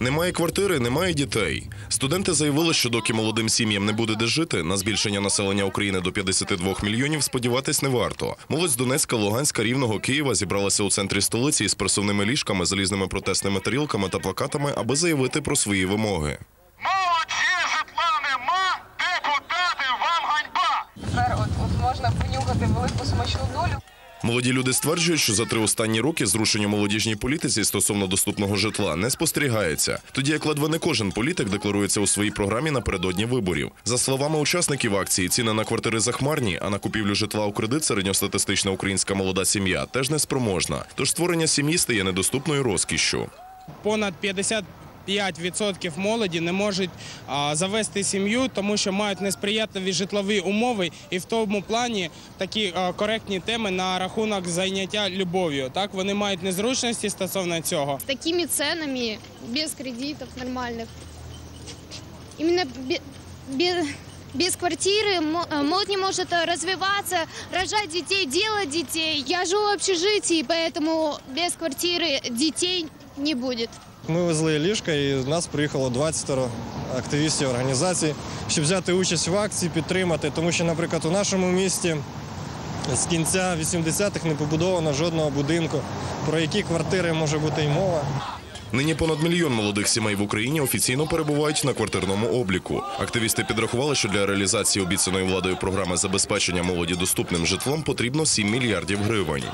Немає квартири, немає дітей. Студенти заявили, що доки молодим сім'ям не буде де жити, на збільшення населення України до 52 мільйонів сподіватись не варто. Молодь з Донецька, Луганська, Рівного, Києва зібралася у центрі столиці із присувними ліжками, залізними протестними тарілками та плакатами, аби заявити про свої вимоги. Молодці, житла нема, депутати, вам ганьба! Тепер от, от можна понюхати велику смачну долю. Молоді люди стверджують, що за три останні роки зрушення молодіжній політиці стосовно доступного житла не спостерігається. Тоді як ледве не кожен політик декларується у своїй програмі напередодні виборів. За словами учасників акції, ціни на квартири захмарні, а на купівлю житла у кредит середньостатистична українська молода сім'я теж неспроможна. Тож створення сім'ї стає недоступною розкішшю. понад 55% молоді не можуть а, завести сім'ю, тому що мають несприятливі житлові умови, і в тому плані такі а, коректні теми на рахунок зайняття любов'ю. Так вони мають незручності стосовно цього. с такими ценами, без кредитов нормальных. Именно бе- бе- без квартиры мо- э, молодь не может э, развиваться, рожать детей, делать детей. Я живу в общежитии, поэтому без квартиры детей не будет. Ми везли ліжка і нас приїхало 20 активістів організацій, щоб взяти участь в акції, підтримати. Тому що, наприклад, у нашому місті з кінця 80-х не побудовано жодного будинку, про які квартири може бути й мова. Нині понад мільйон молодих сімей в Україні офіційно перебувають на квартирному обліку. Активісти підрахували, що для реалізації обіцяної владою програми забезпечення молоді доступним житлом потрібно 7 мільярдів гривень.